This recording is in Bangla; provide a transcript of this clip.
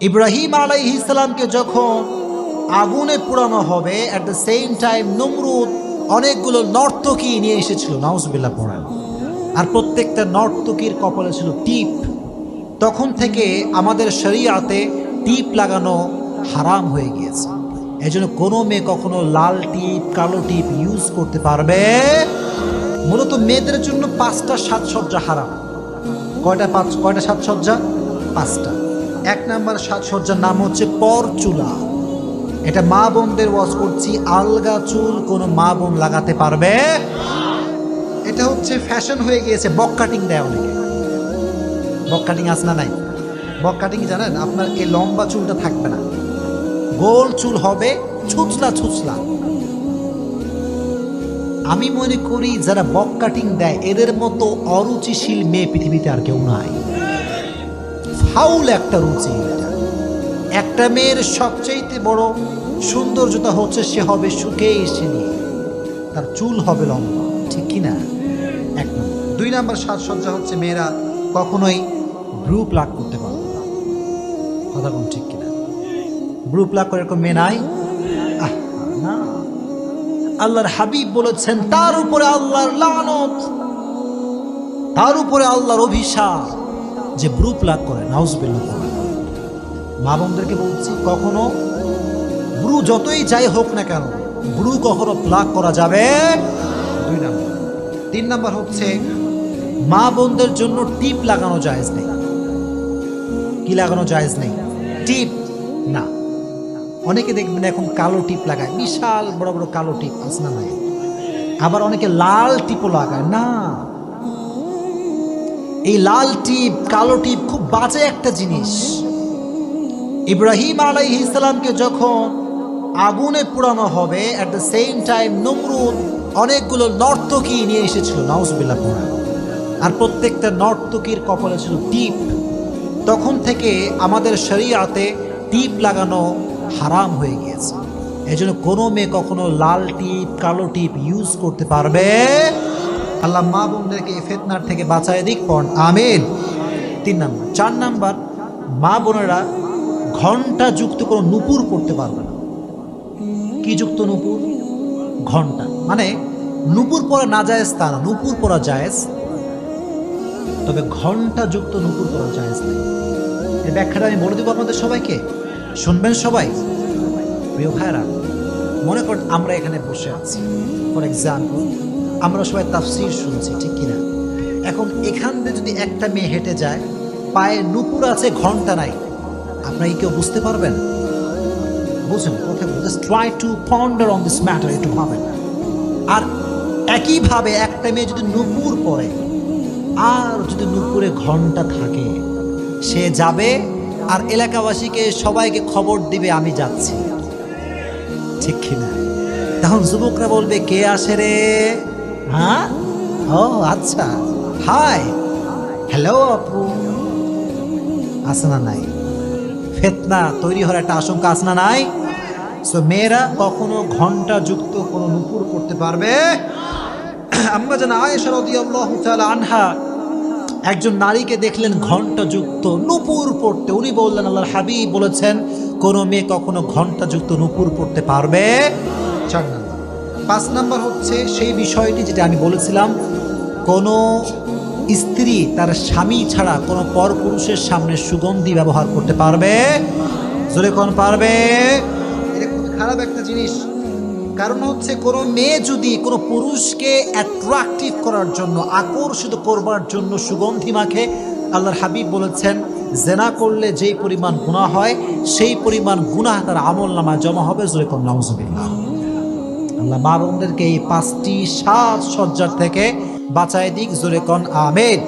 ইব্রাহিম আলাই ইসলামকে যখন আগুনে পোড়ানো হবে অ্যাট দ্য সেম টাইম নমরুদ অনেকগুলো নর্তকী নিয়ে এসেছিল নাউজবিল্লা পড়ান। আর প্রত্যেকটা নর্তকীর কপালে ছিল টিপ। তখন থেকে আমাদের শরিয়াতে টিপ লাগানো হারাম হয়ে গিয়েছে। এই জন্য কোনো মেয়ে কখনো লাল টিপ, কালো টিপ ইউজ করতে পারবে। মূলত মেয়েদের জন্য পাঁচটা সাজসজ্জা হারাম। কয়টা পাঁচ, কয়টা সাজসজ্জা? পাঁচটা। এক নাম্বার সাজসজ্জার নাম হচ্ছে পরচুলা। এটা মা বোনদের ওয়াজ করছি, আলগা চুল কোনো মা বোন লাগাতে পারবে? এটা হচ্ছে ফ্যাশন হয়ে গিয়েছে, বক কাটিং দেয় অনেকে। বক কাটিং আস না নাই? বক কাটিং জানেন, আপনার এই লম্বা চুলটা থাকবে না। গোল চুল হবে ছুচলা ছুচলা। আমি মনে করি যারা বক কাটিং দেয়, এদের মতো অরুচিশীল মেয়ে পৃথিবীতে আর কেউ নাই। ফাউল একটা রুচি। এটা একটা মেয়ের সবচাইতে বড় সৌন্দর্যতা হচ্ছে সে হবে সুখে এসে নিয়ে। তার চুল হবে লম্বা, ঠিক কি না? এক নম্বর। দুই নম্বর সাজসজ্জা হচ্ছে মেয়েরা কখনোই ব্রু প্লাক করতে পারবে না। কথা কোন ঠিক কিনা ব্রু প্লাক করে এরকম মেয়ে নাই? আল্লাহর হাবিব বলেছেন, তার উপরে আল্লাহর লানত, তার উপরে আল্লাহর অভিশাপ। যে ব্রু প্লাক করে নাউজবিল্লাহ করে। মা বোনদেরকে বলছি, কখনো ব্রু যতই যাই হোক না কেন, ব্রু কখনো প্লাক করা যাবে? দুই নাম্বার। তিন নাম্বার হচ্ছে, মা বোনদের জন্য টিপ লাগানো জায়েজ নেই। কি লাগানো জায়েজ নেই? টিপ না। অনেকে দেখবেন এখন কালো টিপ লাগায়, বিশাল বড় বড় কালো টিপ আছে না নাই। আবার অনেকে লাল টিপও লাগায়। না এই লাল টিপ, কালো টিপ খুব বাজে একটা জিনিস। ইব্রাহিম আলাই ইসলামকে যখন আগুনে পোড়ানো হবে অ্যাট দ্য সেম টাইম নমরুদ অনেকগুলো নর্তকী নিয়ে এসেছিল নাউজবিল্লা পোড়া। আর প্রত্যেকটা নর্তকীর কপালে ছিল টিপ। তখন থেকে আমাদের শরিয়াতে টিপ লাগানো হারাম হয়ে গিয়েছে। এই জন্য কোনো মেয়ে কখনো লাল টিপ, কালো টিপ ইউজ করতে পারবে আল্লাহ মা বোনদেরকে এই ফেতনার থেকে বাঁচায় দিক পণ আমিন। তিন নাম্বার। চার নাম্বার, মা বোনেরা ঘণ্টা যুক্ত কোনো নুপুর পড়তে পারবে না। কি যুক্ত নুপুর? ঘণ্টা। মানে নুপুর পরা না জায়েজ তা না, নুপুর পরা জায়েজ। তবে ঘণ্টা যুক্ত নুপুর পরা জায়েজ নেই। এই ব্যাখ্যাটা আমি বলে দেবো আপনাদের সবাইকে। শুনবেন সবাই? প্রিয় ভাইরা, মনে কর আমরা এখানে বসে আছি। ফর এক্সাম্পল আমরা সবাই তাফসির শুনছি, ঠিক কিনা? এখন এখান দিয়ে যদি একটা মেয়ে হেঁটে যায়, পায়ে নুপুর আছে, ঘণ্টা নাই। আপনারা কি কেউ বুঝতে পারবেন? বুঝুন কোথায় just try to ponder on this matter একটু ভাবেন। আর একইভাবে একটা মেয়ে যদি নুপুর পরে আর যদি নুপুরে ঘণ্টা থাকে, সে যাবে আর এলাকাবাসীকে সবাইকে খবর দিবে, আমি যাচ্ছি। ঠিক কিনা? তখন যুবকরা বলবে, কে আসে রে? হ্যাঁ? ও আচ্ছা। হাই। হ্যালো, আপু। আছে না নাই? ফেতনা তৈরি হওয়ার একটা আশঙ্কা আছে না নাই? সো মেয়েরা কখনো ঘণ্টা যুক্ত কোনো নুপুর করতে পারবে? আমরা যেন আয়েশা রাদিয়াল্লাহু তাআলা আনহা একজন নারীকে দেখলেন ঘণ্টা যুক্ত নুপুর পড়তে। উনি বললেন, আল্লাহর হাবিব বলেছেন, কোন মেয়ে কখনো ঘণ্টা যুক্ত নুপুর পড়তে পারবে? পাঁচ নাম্বার হচ্ছে সেই বিষয়টি যেটা আমি বলেছিলাম, কোনো স্ত্রী তার স্বামী ছাড়া কোনো পরপুরুষের সামনে সুগন্ধি ব্যবহার করতে পারবে? জোরে কোন পারবে? এটা খুব খারাপ একটা জিনিস। কারণ হচ্ছে কোনো মেয়ে যদি কোনো পুরুষকে অ্যাট্রাকটিভ করার জন্য, আকর্ষিত করবার জন্য সুগন্ধি মাখে, আল্লাহর হাবিব বলেছেন, জেনা করলে যেই পরিমাণ গুণা হয়, সেই পরিমাণ গুনাহ তার আমল নামায় জমা হবে। জোরে কোন নাউজুবিল্লাহ। আল্লাহ মা বোনদেরকে এই পাঁচটি সাজ সজ্জার থেকে বাঁচায় দিক জোরে কন আমেদ